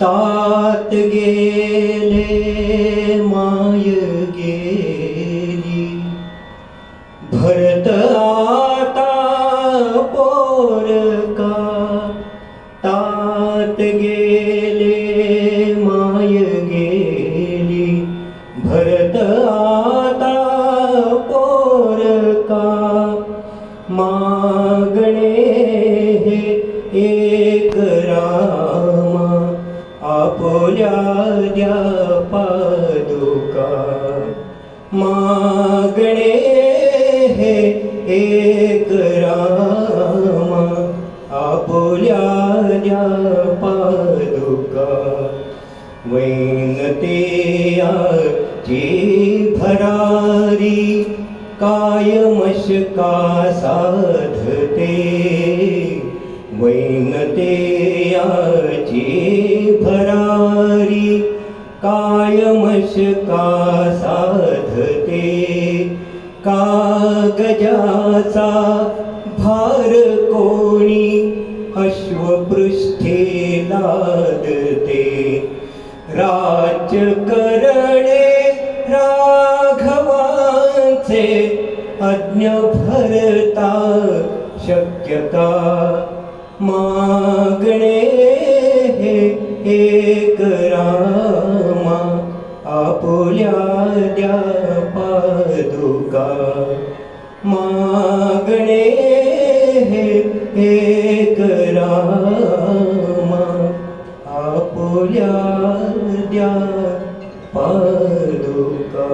तात गेले माय गेली. भरत आता पोरका तात गेले माय गेली. भरत आता पोरका मागणे एक आपोल्या द्या पादुका मागणे हे एक रामा आपोल्या द्या पादुका वैनतेया जी भरारी कायमशका साधते वैनतेयाची भरारी कायमशका साधते. कागजाचा भार कोणी अश्वपृष्ठे लादते. राज्य करणे राघवांचे अज्ञ भरता शक्यता مانگنے ہے کراما آپولا دیا پادکا مانگنے ہے آپ آپولا دیا پادکا